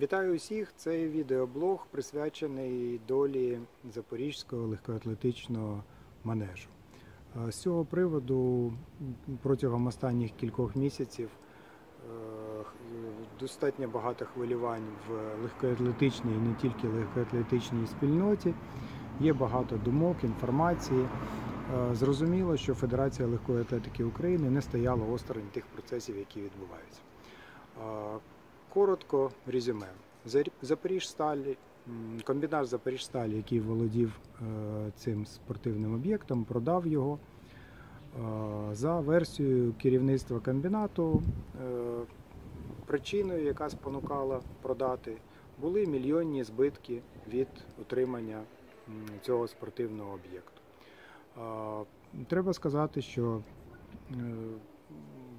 Вітаю усіх! Цей відеоблог присвячений долі Запорізького легкоатлетичного манежу. Е, З цього приводу протягом останніх кількох місяців е, достатньо багато хвилювань в легкоатлетичній і не тільки легкоатлетичній спільноті. Є багато думок, інформації. Е, Зрозуміло, що Федерація легкої атлетики України не стояла осторонь тих процесів, які відбуваються. Коротко резюме. М, комбінат Запоріжсталі, який володів е, цим спортивним об'єктом, продав його. Е, За версією керівництва комбінату, е, причиною, яка спонукала продати, були мільйонні збитки від отримання м, цього спортивного об'єкту. Треба сказати, що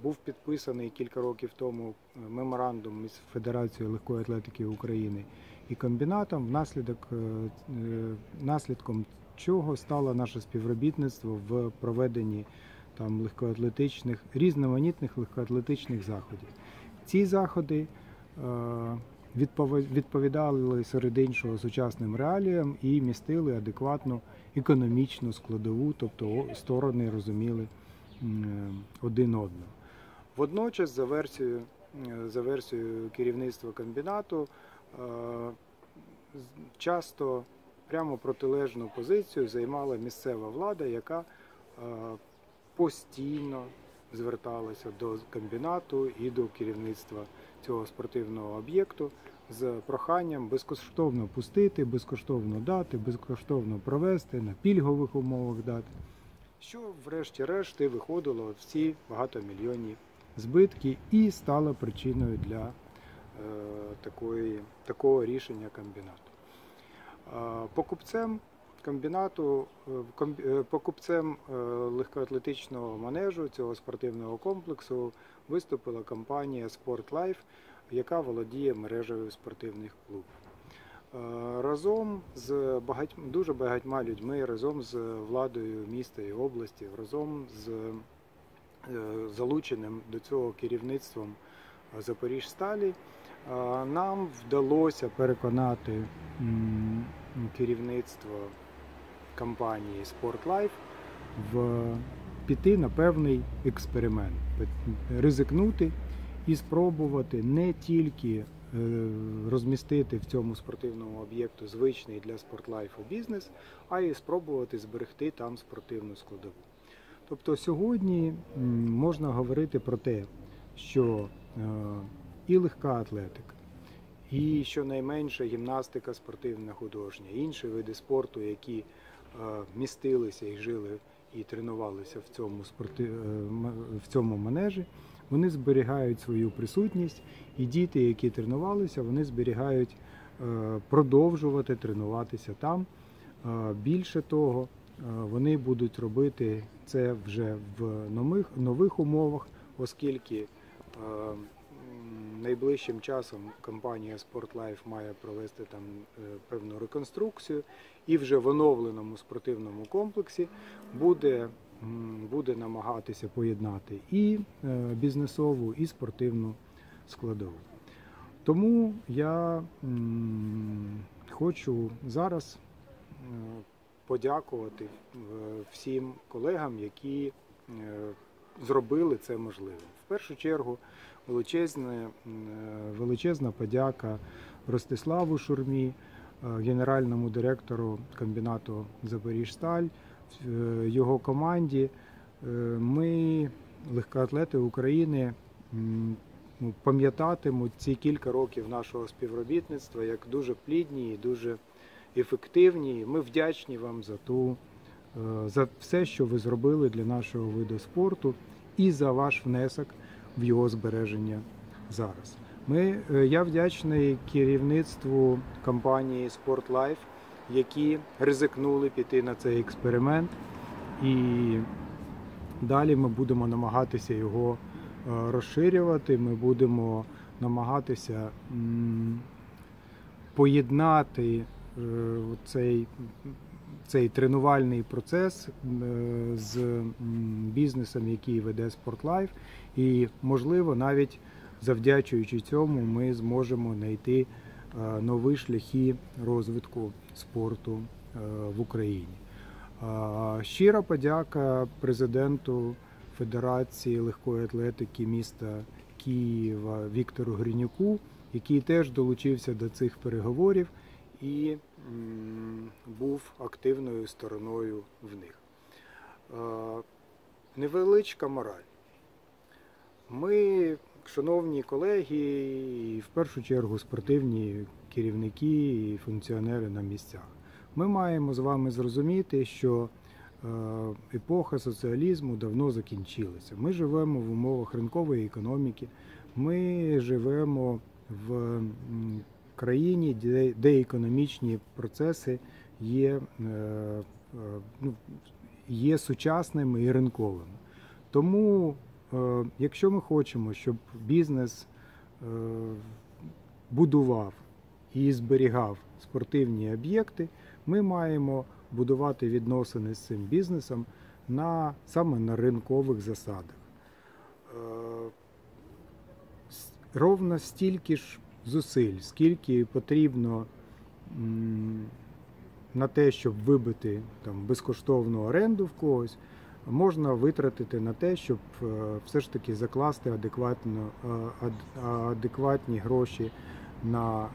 був підписаний кілька років тому е, меморандум між Федерацією легкої атлетики України і комбінатом, внаслідок, е, е, наслідком чого стало наше співробітництво в проведенні там легкоатлетичних різноманітних легкоатлетичних заходів. Ці заходи відповідали серед іншого сучасним реаліям і містили адекватну економічну складову, тобто сторони розуміли один одного. Водночас, за версією, за версією керівництва комбінату, е, часто прямо протилежну позицію займала місцева влада, яка е, постійно зверталася до комбінату і до керівництва цього спортивного об'єкту з проханням безкоштовно пустити, безкоштовно дати, безкоштовно провести, на пільгових умовах дати. Що, врешті-решт, виходило в ці багатомільйонні збитки і стало причиною для е, такої, такого рішення комбінату. Покупцем комбінату, е, е, покупцем легкоатлетичного манежу цього спортивного комплексу виступила компанія Sport Life, яка володіє мережею спортивних клубів. Разом з багатьма, дуже багатьма людьми, разом з владою міста і області, разом з залученим до цього керівництвом Запоріжсталі, е, нам вдалося переконати керівництво компанії Sport в піти на певний експеримент, ризикнути і спробувати не тільки е, розмістити в цьому спортивному об'єкту звичний для спортлайфу бізнес, а й спробувати зберегти там спортивну складову. Тобто сьогодні можна говорити про те, що е, і легка атлетика, і щонайменше гімнастика спортивна художня, інші види спорту, які е, містилися і жили і тренувалися в цьому спорти... е, в цьому манежі, вони зберігають свою присутність, і діти, які тренувалися, вони зберігають продовжувати тренуватися там. Більше того, вони будуть робити це вже в нових, нових умовах, оскільки е, найближчим часом компанія SportLife має провести там е, певну реконструкцію, і вже в оновленому спортивному комплексі буде, буде намагатися поєднати і е, бізнесову, і спортивну складову. Тому я хочу зараз е, подякувати е, всім колегам, які е, зробили це можливим. В першу чергу величезна, е, величезна подяка Ростиславу Шурмі, генеральному директору комбінату Запоріжсталь, його команді. Ми, легкоатлети України, ну, пам'ятатимуть ці кілька років нашого співробітництва як дуже плідні і дуже ефективні. Ми вдячні вам за ту, е, за все, що ви зробили для нашого виду спорту, і за ваш внесок в його збереження зараз. Ми, е, я вдячний керівництву компанії Sport Life, які ризикнули піти на цей експеримент, і далі ми будемо намагатися його е, розширювати. Ми будемо намагатися поєднати цей, цей тренувальний процес е, з бізнесом, який веде SportLife, і можливо навіть завдячуючи цьому, ми зможемо знайти е, нові шляхи розвитку спорту е, в Україні. Щира подяка президенту Федерації легкої атлетики міста Києва Віктору Гринюку, який теж долучився до цих переговорів і був активною стороною в них. Невеличка мораль. Ми, шановні колеги, і в першу чергу спортивні керівники і функціонери на місцях. Ми маємо з вами зрозуміти, що е, епоха соціалізму давно закінчилася. Ми живемо в умовах ринкової економіки, ми живемо в країні, де, де економічні процеси є, е, е, ну, є сучасними і ринковими. Тому, е, якщо ми хочемо, щоб бізнес будував і зберігав спортивні об'єкти, ми маємо будувати відносини з цим бізнесом на, саме на ринкових засадах. Ровно стільки ж зусиль, скільки потрібно на те, щоб вибити там, безкоштовну оренду в когось, можна витратити на те, щоб е, все ж таки закласти адекватно, е, адекватні гроші на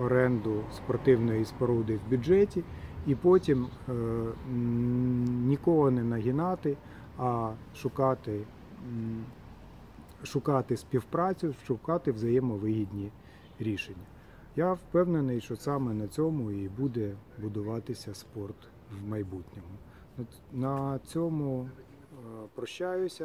оренду спортивної споруди в бюджеті, і потім е, нікого не нагинати, а шукати, шукати співпрацю, шукати взаємовигідні рішення. Я впевнений, що саме на цьому і буде будуватися спорт в майбутньому. На цьому е, прощаюся.